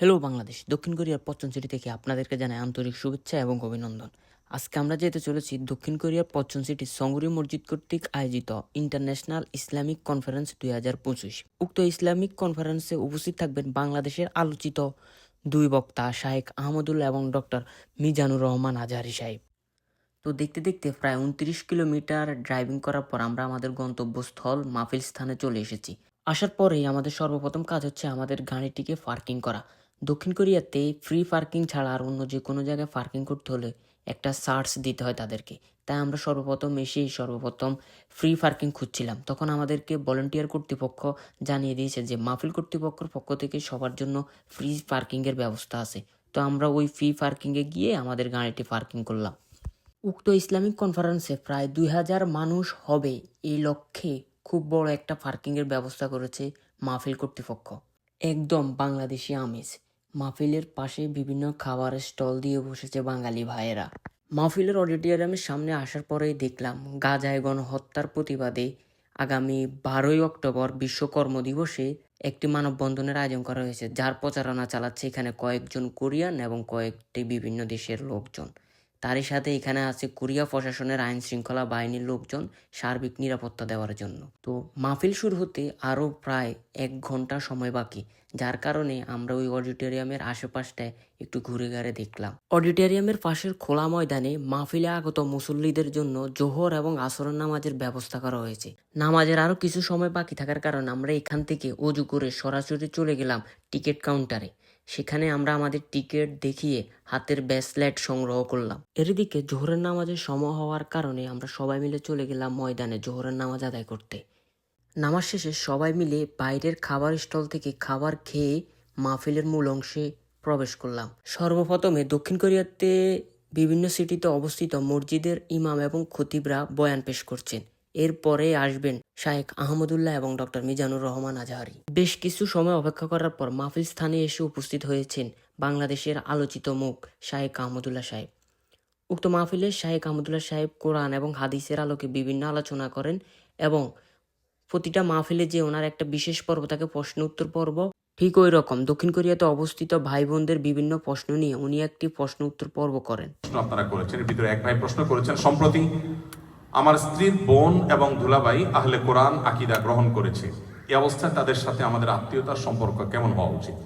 Hello Bangladesh দক্ষিণ কোরিয়ার পশ্চিম city থেকে আপনাদেরকে জানাই আন্তরিক শুভেচ্ছা এবং অভিনন্দন। আজকে আমরা যেতে চলেছি দক্ষিণ কোরিয়ার পশ্চিম সিটির সংগুরি মসজিদ কর্তৃক আয়োজিত ইন্টারন্যাশনাল ইসলামিক কনফারেন্স দুই হাজার পঁচিশ। উক্ত ইসলামিক কনফারেন্সে উপস্থিত থাকবেন বাংলাদেশের আলোচিত দুই বক্তা শাহেক আহমদুল্লাহ এবং ডক্টর মিজানুর রহমান আজহারি সাহেব। তো দেখতে দেখতে প্রায় উনত্রিশ কিলোমিটার ড্রাইভিং করার পর আমরা আমাদের গন্তব্যস্থল মাহফিল স্থানে চলে এসেছি। আসার পরেই আমাদের সর্বপ্রথম কাজ হচ্ছে আমাদের গাড়িটিকে পার্কিং করা। দক্ষিণ কোরিয়াতে ফ্রি পার্কিং ছাড়া আর অন্য যে কোনো জায়গায় পার্কিং করতে হলে একটা চার্জ দিতে হয় তাদেরকে। তাই আমরা সর্বপ্রথম এসেই সর্বপ্রথম ফ্রি পার্কিং খুঁজছিলাম। তখন আমাদেরকে ভলেন্টিয়ার কর্তৃপক্ষ জানিয়ে দিয়েছে যে মাহফিল কর্তৃপক্ষের পক্ষ থেকে সবার জন্য ফ্রি পার্কিংয়ের ব্যবস্থা আছে। তো আমরা ওই ফ্রি পার্কিংয়ে গিয়ে আমাদের গাড়িটি পার্কিং করলাম। উক্ত ইসলামিক কনফারেন্সে প্রায় দুই হাজার মানুষ হবে এই লক্ষ্যে খুব বড় একটা পার্কিংয়ের ব্যবস্থা করেছে মাহফিল কর্তৃপক্ষ। একদম বাংলাদেশি আমেজ মাহফিলের পাশে বিভিন্ন খাবারের স্টল দিয়ে বসেছে বাঙালি ভাইয়েরা। মাহফিলের অডিটোরিয়ামের সামনে আসার পরেই দেখলাম, গাজায় গণহত্যার প্রতিবাদে আগামী বারোই অক্টোবর বিশ্ব কর্মদিবসে একটি মানববন্ধনের আয়োজন করা হয়েছে, যার প্রচারণা চালাচ্ছে এখানে কয়েকজন কোরিয়ান এবং কয়েকটি বিভিন্ন দেশের লোকজন। তারই সাথে এখানে আছে কোরিয়া প্রশাসনের আইন শৃঙ্খলা বাহিনীর লোকজন সার্বিক নিরাপত্তা দেওয়ার জন্য। তো মাহফিল শুরু হতে আরও প্রায় এক ঘণ্টা সময় বাকি, যার কারণে আমরা ওই অডিটোরিয়ামের আশেপাশটায় একটু ঘুরে ঘুরে দেখলাম। অডিটোরিয়ামের পাশের খোলা ময়দানে মাহফিলে আগত মুসল্লিদের জন্য জোহর এবং আসরের নামাজের ব্যবস্থা করা হয়েছে। নামাজের আরও কিছু সময় বাকি থাকার কারণে আমরা এখান থেকে অজু করে সরাসরি চলে গেলাম টিকিট কাউন্টারে। সেখানে আমরা আমাদের টিকিট দেখিয়ে হাতের ব্যাসলেট সংগ্রহ করলাম। এদিকে জোহরের নামাজের সময় হওয়ার কারণে আমরা সবাই মিলে চলে গেলাম ময়দানে জোহরের নামাজ আদায় করতে। নামাজ শেষে সবাই মিলে বাইরের খাবার স্টল থেকে খাবার খেয়ে মাহফিলের মূল অংশে প্রবেশ করলাম। সর্বপ্রথমে দক্ষিণ কোরিয়াতে বিভিন্ন সিটিতে অবস্থিত মসজিদের ইমাম এবং খতিবরা বয়ান পেশ করছেন। এরপরে আসবেন শায়েখ আহমদুল্লাহ এবং ডক্টর মিজানুর রহমান আজহারি। বেশ কিছু সময় অপেক্ষা করার পর মাহফিল স্থানে এসে উপস্থিত হয়েছেন বাংলাদেশের আলোচিত মুখ শায়েখ আহমদুল্লাহ সাহেব। উক্ত মাহফিলে শাহেক আহমদুল্লাহ সাহেব কোরআন এবং হাদিসের আলোকে বিভিন্ন আলোচনা করেন এবং প্রতিটা মাহফিলে যে ওনার একটা বিশেষ পর্ব থাকে প্রশ্ন উত্তর পর্ব, ঠিক ওই রকম। দক্ষিণ কোরিয়াতে অবস্থিত ভাই বোনদের বিভিন্ন প্রশ্ন নিয়ে উনি একটি প্রশ্ন উত্তর পর্ব করেন। আপনারা করেছেন ভিতরে এক ভাই প্রশ্ন করেছেন, সম্প্রতি আমার স্ত্রীর বোন এবং দুলাভাই আহলে কোরআন আকিদা গ্রহণ করেছে। এ অবস্থায় তাদের সাথে আমাদের আত্মীয়তার সম্পর্ক কেমন হওয়া উচিত?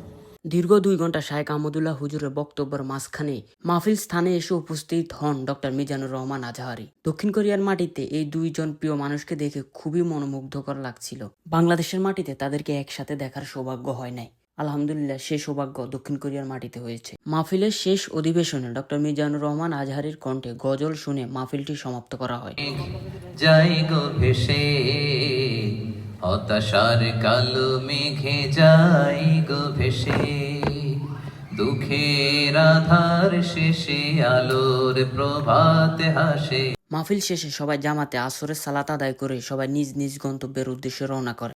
দীর্ঘ দুই ঘণ্টা শাহেক আহমদুল্লাহ হুজুরের বক্তব্যের মাঝখানে মাহফিল স্থানে এসে উপস্থিত হন ডক্টর মিজানুর রহমান আজহারি। দক্ষিণ কোরিয়ার মাটিতে এই দুইজন প্রিয় মানুষকে দেখে খুবই মনোমুগ্ধকর লাগছিল। বাংলাদেশের মাটিতে তাদেরকে একসাথে দেখার সৌভাগ্য হয় নাই। আলহামদুলিল্লাহ সে সৌভাগ্য দক্ষিণ কোরিয়ার মাটিতে হয়েছে। মাহফিলের শেষ অধিবেশনে ডক্টর মিজানুর রহমান আজহারির কণ্ঠে গজল শুনে মাহফিলটি সমাপ্ত করা হয়। যাই গো ভেসে হতাশার কালো মেঘে যাই গো ভেসে। দুঃখের আধার শেষে আলোর প্রভাত হাসে। মাহফিল শেষে সবাই জামাতে আসরের সালাত আদায় করে সবাই নিজ নিজ গন্তব্যের উদ্দেশ্যে রওনা করে।